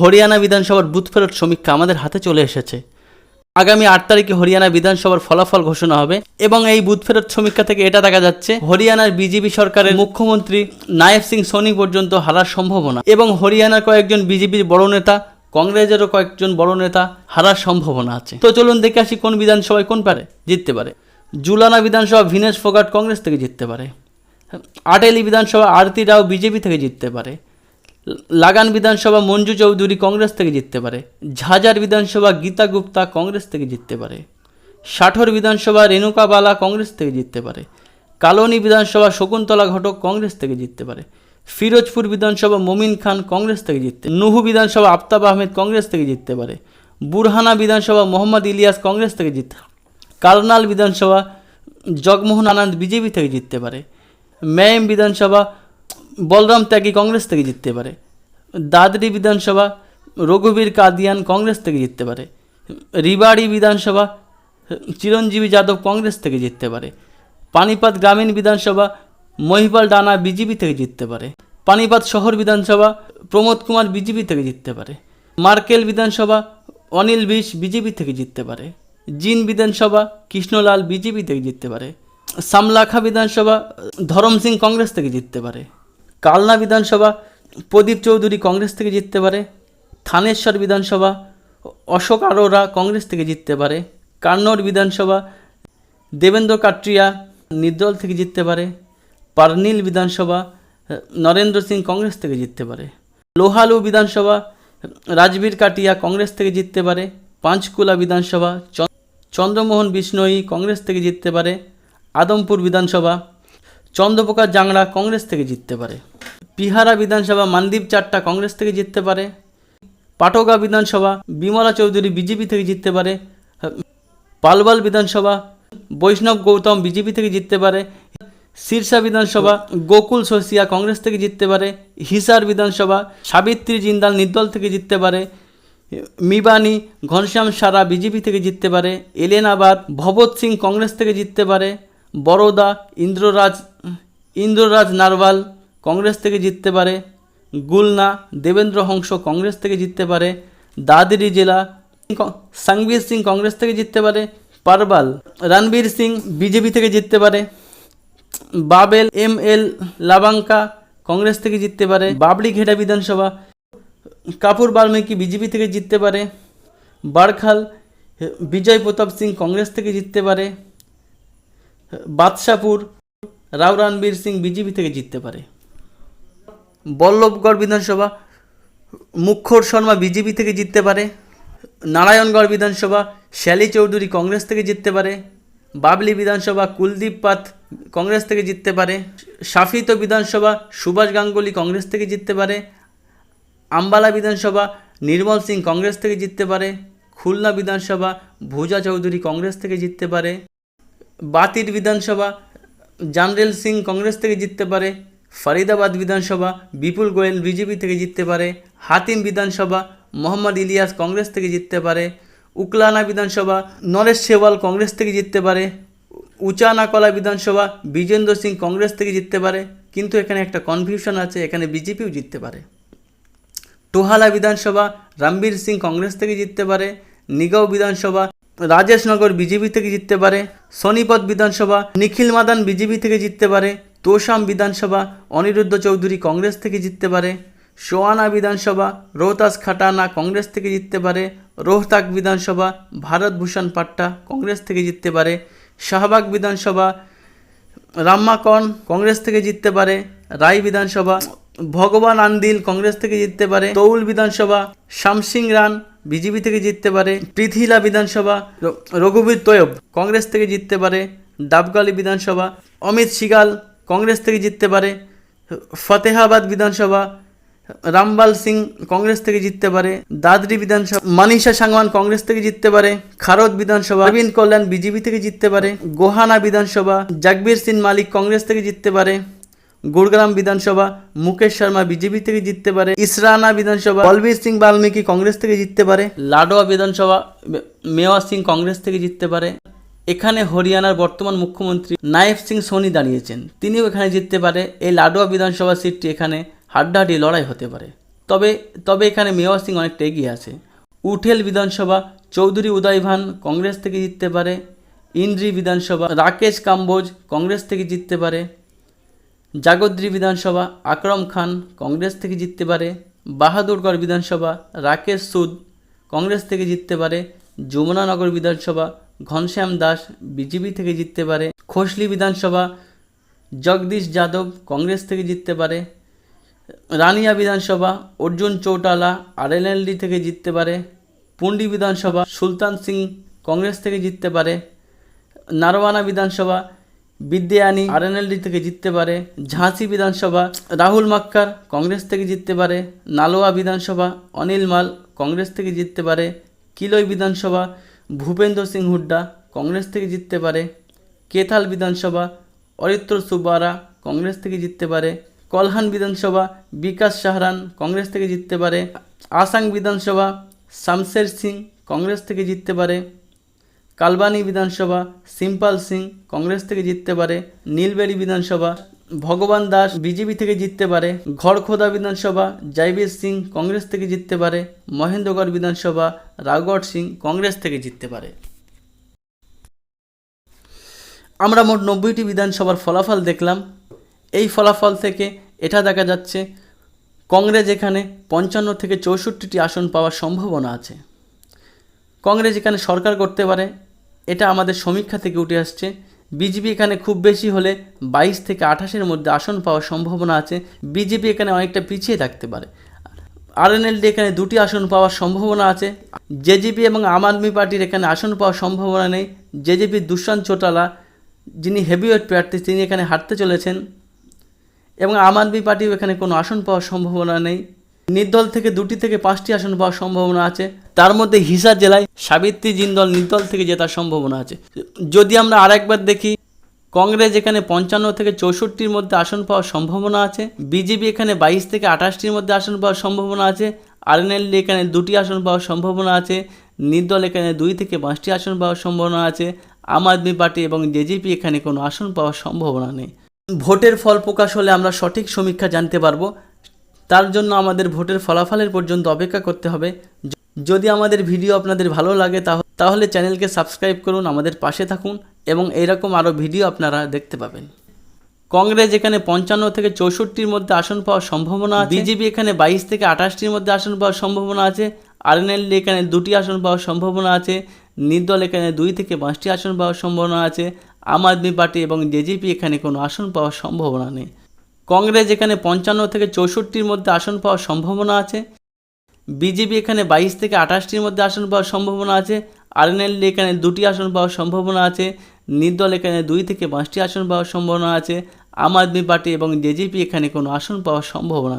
হরিয়ানা বিধানসভার বুথ ফেরত সমীক্ষা আমাদের হাতে চলে এসেছে। আগামী আট তারিখে হরিয়ানা বিধানসভার ফলাফল ঘোষণা হবে এবং এই বুথ ফেরত সমীক্ষা থেকে এটা দেখা যাচ্ছে, হরিয়ানার বিজেপি সরকারের মুখ্যমন্ত্রী নায়েব সিং সোনি পর্যন্ত হারার সম্ভাবনা এবং হরিয়ানার কয়েকজন বিজেপির বড় নেতা, কংগ্রেসেরও কয়েকজন বড় নেতা হারার সম্ভাবনা আছে। তো চলুন দেখে আসি কোন বিধানসভায় কোন পারে জিততে পারে। জুলানা বিধানসভা ভিনেশ ফোগাট কংগ্রেস থেকে জিততে পারে। আটেলি বিধানসভা আরতি রাও বিজেপি থেকে জিততে পারে। লাগান বিধানসভা মঞ্জু চৌধুরী কংগ্রেস থেকে জিততে পারে। ঝাঝার বিধানসভা গীতা গুপ্তা কংগ্রেস থেকে জিততে পারে। ষাঠর বিধানসভা রেণুকা বালা কংগ্রেস থেকে জিততে পারে। কালনী বিধানসভা শকুন্তলা ঘটক কংগ্রেস থেকে জিততে পারে। ফিরোজপুর বিধানসভা মমিন খান কংগ্রেস থেকে জিততে নুহু বিধানসভা আফতাব আহমেদ কংগ্রেস থেকে জিততে পারে। বুরহানা বিধানসভা মোহাম্মদ ইলিয়াস কংগ্রেস থেকে জিততে কারনাল বিধানসভা জগমোহন আনন্দ বিজেপি থেকে জিততে পারে। ম্যাম বিধানসভা বলরাম ত্যাগী কংগ্রেস থেকে জিততে পারে। দাদরি বিধানসভা, রঘুবীর কাদিয়ান কংগ্রেস থেকে জিততে পারে। রিবাড়ি বিধানসভা, চিরঞ্জীবী যাদব কংগ্রেস থেকে জিততে পারে। পানিপাত গ্রামীণ বিধানসভা, মহিপাল ডানা বিজেপি থেকে জিততে পারে। পানিপাত শহর বিধানসভা, প্রমোদ কুমার বিজেপি থেকে জিততে পারে। মার্কেল বিধানসভা, অনিল বিশ বিজেপি থেকে জিততে পারে। জিন বিধানসভা, কৃষ্ণলাল বিজেপি থেকে জিততে পারে। সামলাখা বিধানসভা, ধরম সিং কংগ্রেস থেকে জিততে পারে। কালনা বিধানসভা, প্রদীপ চৌধুরী কংগ্রেস থেকে জিততে পারে, থানেশ্বর বিধানসভা, অশোক আরোরা কংগ্রেস থেকে জিততে পারে, কান্নড় বিধানসভা, দেবেন্দ্র কাট্রিয়া নির্দল থেকে জিততে পারে, পারনিল বিধানসভা, নরেন্দ্র সিং কংগ্রেস থেকে জিততে পারে, লোহালু বিধানসভা, রাজবীর কাটিয়া কংগ্রেস থেকে জিততে পারে, পাঁচকুলা বিধানসভা চন্দ্রমোহন বিষ্ণয়ী কংগ্রেস থেকে জিততে পারে, আদমপুর বিধানসভা চন্দ্রপ্রকাশ জাংড়া কংগ্রেস থেকে জিততে পারে। পিহারা বিধানসভা মানদীপ চাট্টা কংগ্রেস থেকে জিততে পারে। পাটগা বিধানসভা বিমলা চৌধুরী বিজেপি থেকে জিততে পারে। পালবাল বিধানসভা বৈষ্ণব গৌতম বিজেপি থেকে জিততে পারে। শীর্ষা বিধানসভা গোকুল সসিয়া কংগ্রেস থেকে জিততে পারে। হিসার বিধানসভা সাবিত্রী জিন্দাল নির্দল থেকে জিততে পারে। মিবানি ঘনশ্যাম সারা বিজেপি থেকে জিততে পারে। এলেনাবাদ ভবত সিং কংগ্রেস থেকে জিততে পারে। বরোদা, ইন্দ্ররাজ ইন্দ্ররাজ নারওয়াল কংগ্রেস থেকে জিততে পারে, গুলনা, দেবেন্দ্র হংস কংগ্রেস থেকে জিততে পারে, দাদরি জেলা সংবীর সিং কংগ্রেস থেকে জিততে পারে, পারবাল, রণবীর সিং বিজেপি থেকে জিততে পারে, বাবেল, এম এল লাবাঙ্কা কংগ্রেস থেকে জিততে পারে, বাবলি ঘেটা বিধানসভা, কাপুর বাল্মীকি বিজেপি থেকে জিততে পারে, বারখাল, বিজয় প্রতাপ সিং কংগ্রেস থেকে জিততে পারে বাদশাপুর রাও রণবীর সিং বিজেপি থেকে জিততে পারে। বল্লভগড় বিধানসভা, মুখ্যর শর্মা বিজেপি থেকে জিততে পারে। নারায়ণগড় বিধানসভা, শ্যালি চৌধুরী কংগ্রেস থেকে জিততে পারে। বাবলি বিধানসভা, কুলদীপ পাত কংগ্রেস থেকে জিততে পারে। সাফিত বিধানসভা, সুভাষ গাঙ্গুলি কংগ্রেস থেকে জিততে পারে। আম্বালা বিধানসভা, নির্মল সিং কংগ্রেস থেকে জিততে পারে। খুলনা বিধানসভা, ভুজা চৌধুরী কংগ্রেস থেকে জিততে পারে। বাতির বিধানসভা, জানরেল সিং কংগ্রেস থেকে জিততে পারে, ফরিদাবাদ বিধানসভা, বিপুল গোয়েল বিজেপি থেকে জিততে পারে, হাতিম বিধানসভা, মোহাম্মদ ইলিয়াস কংগ্রেস থেকে জিততে পারে, উকলানা বিধানসভা নরেশ সেওয়াল কংগ্রেস থেকে জিততে পারে, উচানাকলা বিধানসভা, বিজেন্দ্র সিং কংগ্রেস থেকে জিততে পারে, কিন্তু এখানে একটা কনফিউশন আছে, এখানে বিজেপিও জিততে পারে। টোহালা বিধানসভা, রামবীর সিং কংগ্রেস থেকে জিততে পারে, নিগাঁও বিধানসভা রাজেশনগর বিজেপি থেকে জিততে পারে সোনিপত বিধানসভা, নিখিল মাদান বিজেপি থেকে জিততে পারে, তোষাম বিধানসভা, অনিরুদ্ধ চৌধুরী কংগ্রেস থেকে জিততে পারে, সোয়ানা বিধানসভা, রোহতাস খাটানা কংগ্রেস থেকে জিততে পারে, রোহতাক বিধানসভা ভারত ভূষণ পাট্টা কংগ্রেস থেকে জিততে পারে, শাহবাগ বিধানসভা, রাম্মাকন কংগ্রেস থেকে জিততে পারে রায় বিধানসভা, ভগবান আন্দিল কংগ্রেস থেকে জিততে পারে, তৌল বিধানসভা, শামসিং রান বিজেপি থেকে জিততে পারে পৃথিলা বিধানসভা রঘুবীর তৈয়ব কংগ্রেস থেকে জিততে পারে ডাবগালি বিধানসভা, অমিত সিগাল কংগ্রেস থেকে জিততে পারে ফতেহাবাদ বিধানসভা, রামবাল সিং কংগ্রেস থেকে জিততে পারে দাদরি বিধানসভা মানিষা সাংওয়ান কংগ্রেস থেকে জিততে পারে খারদ বিধানসভা অরবিন্দ কল্যাণ বিজেপি থেকে জিততে পারে গোহানা বিধানসভা, জাগবীর সিং মালিক কংগ্রেস থেকে জিততে পারে গুড়গ্রাম বিধানসভা, মুকেশ শর্মা বিজেপি থেকে জিততে পারে, ইসরানা বিধানসভা, বলবীর সিং বাল্মীকি কংগ্রেস থেকে জিততে পারে, লাডোয়া বিধানসভা মেওয়া সিং কংগ্রেস থেকে জিততে পারে। এখানে হরিয়ানার বর্তমান মুখ্যমন্ত্রী নায়েব সিং সোনি দাঁড়িয়েছেন। তিনিও এখানে জিততে পারে। এই লাডোয়া বিধানসভা সিটটি এখানে হাড্ডাহাড্ডি লড়াই হতে পারে। তবে তবে এখানে মেওয়া সিং অনেকটা এগিয়ে আছে। উঠেল বিধানসভা, চৌধুরী উদয় ভান কংগ্রেস থেকে জিততে পারে। ইন্দ্রি বিধানসভা, রাকেশ কাম্বোজ কংগ্রেস থেকে জিততে পারে। জাগদ্রি বিধানসভা, আকরম খান কংগ্রেস থেকে জিততে পারে বাহাদুরগড় বিধানসভা, রাকেশ সুদ কংগ্রেস থেকে জিততে পারে, যমুনানগর বিধানসভা, ঘনশ্যাম দাস বিজেপি থেকে জিততে পারে খোসলি বিধানসভা, জগদীশ যাদব কংগ্রেস থেকে জিততে পারে, রানিয়া বিধানসভা, অর্জুন চৌটালা আরএলএলডি থেকে জিততে পারে, পুন্ডি বিধানসভা, সুলতান সিং কংগ্রেস থেকে জিততে পারে, নারওয়ানা বিধানসভা বিদ্যায়ানি আরএনএলডি থেকে জিততে পারে, ঝাঁসি বিধানসভা রাহুল মাক্কার কংগ্রেস থেকে জিততে পারে, নালোয়া বিধানসভা অনিল মাল কংগ্রেস থেকে জিততে পারে, কিলই বিধানসভা ভূপেন্দ্র সিং হুড্ডা কংগ্রেস থেকে জিততে পারে, কেথাল বিধানসভা অরিত্র সুবারা কংগ্রেস থেকে জিততে পারে, কলহান বিধানসভা বিকাশ সাহরান কংগ্রেস থেকে জিততে পারে আসাং বিধানসভা শামশের সিং কংগ্রেস থেকে জিততে পারে কালবানি বিধানসভা, সিম্পল সিং কংগ্রেস থেকে জিততে পারে, নীলবেড়ি বিধানসভা, ভগবান দাস বিজেপি থেকে জিততে পারে, ঘরখোদা বিধানসভা, জয়বীর সিং কংগ্রেস থেকে জিততে পারে, মহেন্দ্রগড় বিধানসভা রাঘবট সিং কংগ্রেস থেকে জিততে পারে। আমরা মোট নব্বইটি বিধানসভার ফলাফল দেখলাম। এই ফলাফল থেকে এটা দেখা যাচ্ছে, কংগ্রেস এখানে পঞ্চান্ন থেকে চৌষট্টিটি আসন পাওয়ার সম্ভাবনা আছে। কংগ্রেস এখানে সরকার করতে পারে এটা আমাদের সমীক্ষা থেকে উঠে আসছে। বিজেপি এখানে খুব বেশি হলে বাইশ থেকে আঠাশের মধ্যে আসন পাওয়ার সম্ভাবনা আছে। বিজেপি এখানে অনেকটা পিছিয়ে থাকতে পারে। আরএনএলডি এখানে দুটি আসন পাওয়ার সম্ভাবনা আছে। জেজেপি এবং আম আদমি পার্টির এখানে আসন পাওয়ার সম্ভাবনা নেই। জেজেপির দুষ্যন্ত চোটালা, যিনি হেভিওয়েট প্রার্থী, তিনি এখানে হারতে চলেছেন। এবং আম আদমি পার্টিও এখানে কোনো আসন পাওয়ার সম্ভাবনা নেই। নির্দল থেকে দুটি থেকে পাঁচটি আসন পাওয়ার সম্ভাবনা আছে। তার মধ্যে হিসার জেলায় সাবিত্রী জিন্দল নির্দল থেকে জেতার সম্ভাবনা আছে। যদি আমরা আরেকবার দেখি, কংগ্রেস এখানে পঞ্চান্ন থেকে চৌষট্টির মধ্যে আসন পাওয়ার সম্ভাবনা আছে। বিজেপি এখানে বাইশ থেকে আঠাশটির মধ্যে আসন পাওয়ার সম্ভাবনা আছে। আরএনএলডি এখানে দুটি আসন পাওয়ার সম্ভাবনা আছে। নির্দল এখানে দুই থেকে পাঁচটি আসন পাওয়ার সম্ভাবনা আছে। আম আদমি পার্টি এবং জেজেপি এখানে কোনো আসন পাওয়ার সম্ভাবনা নেই। ভোটের ফল প্রকাশ হলে আমরা সঠিক সমীক্ষা জানতে পারব। তার জন্য আমাদের ভোটের ফলাফলের পর্যন্ত অপেক্ষা করতে হবে। যদি আমাদের ভিডিও আপনাদের ভালো লাগে, তাহ- তাহলে চ্যানেলকে সাবস্ক্রাইব করুন, আমাদের পাশে থাকুন এবং এইরকম আরও ভিডিও আপনারা দেখতে পাবেন। কংগ্রেস এখানে পঞ্চান্ন থেকে চৌষট্টির মধ্যে আসন পাওয়ার সম্ভাবনা বিজেপি এখানে বাইশ থেকে আঠাশটির মধ্যে আসন পাওয়ার সম্ভাবনা আছে। আরএনএলডি এখানে দুটি আসন পাওয়ার সম্ভাবনা আছে। নির্দল এখানে দুই থেকে পাঁচটি আসন পাওয়ার সম্ভাবনা আছে। আম আদমি পার্টি এবং জেজেপি এখানে কোনো আসন পাওয়ার সম্ভাবনা নেই। কংগ্রেস এখানে পঞ্চান্ন থেকে চৌষট্টির মধ্যে আসন পাওয়ার সম্ভাবনা আছে। বিজেপি এখানে বাইশ থেকে আঠাশটির মধ্যে আসন পাওয়ার সম্ভাবনা আছে। আরএনএলডি এখানে দুটি আসন পাওয়ার সম্ভাবনা আছে। নির্দল এখানে দুই থেকে পাঁচটি আসন পাওয়ার সম্ভাবনা আছে। আম আদমি পার্টি এবং জেজেপি এখানে কোনো আসন পাওয়ার সম্ভাবনা